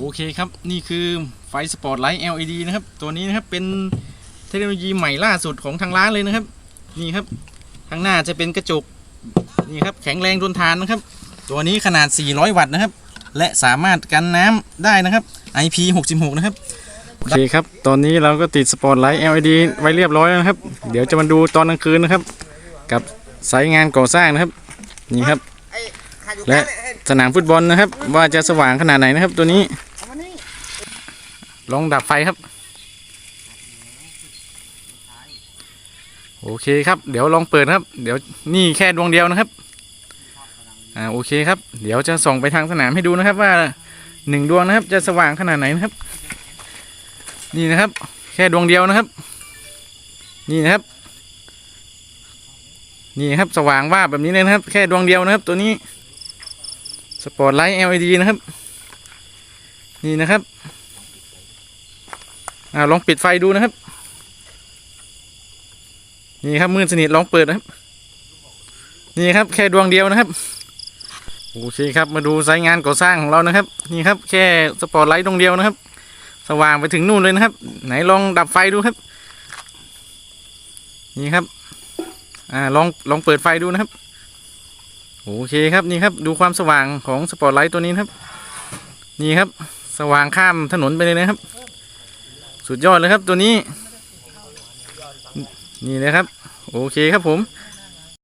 โอเคครับนี่คือไฟสปอตไลท์ LED นะครับ ตัวนี้นะครับเป็นเทคโนโลยีใหม่ล่าสุดของทางร้านเลยนะครับ นี่ครับข้างหน้าจะเป็นกระจกนี่ครับแข็งแรงทนทานนะครับ ตัวนี้ขนาด 400 วัตต์นะครับ และสามารถกันน้ำได้นะครับ IP66 นะครับโอเคครับ ตอนนี้เราก็ติดสปอตไลท์ LED ไว้เรียบร้อยแล้วนะครับ เดี๋ยวจะมาดูตอนกลางคืนนะครับ กับไซต์งานก่อสร้างนะครับ นี่ครับ และสนามฟุตบอลนะครับ ว่าจะสว่างขนาดไหนนะครับตัวนี้ ลองดับไฟครับ โอเคครับ เดี๋ยวลองเปิดครับ เดี๋ยวนี่แค่ดวงเดียวนะครับอ่าโอเคครับ เดี๋ยวจะส่องไปทางสนามให้ดูนะครับ ว่าหนึ่งดวงนะครับ จะสว่างขนาดไหนนะครับ นี่นะครับ แค่ดวงเดียวนะครับ นี่นะครับ นี่ครับสว่างว่าบแบบนี้เลยนะครับ แค่ดวงเดียวนะครับ ตัวนี้สปอตไลท์ LED นะครับ นี่นะครับ อ่าลองปิดไฟดูนะครับ นี่ครับมืดสนิทลองเปิดนะครับ นี่ครับแค่ดวงเดียวนะครับโอเคครับมาดูไซต์งานก่อสร้างของเรานะครับ นี่ครับแค่สปอตไลท์ดวงเดียวนะครับ สว่างไปถึงนู่นเลยนะครับ ไหนลองดับไฟดูครับ นี่ครับอ่าลองลองเปิดไฟดูนะครับโอเคครับนี่ครับดูความสว่างของสปอตไลท์ตัวนี้นครับ นี่ครับ สว่างข้ามถนนไปเลยนะครับ สุดยอดเลยครับตัวนี้ นี่นะครับ โอเคครับผม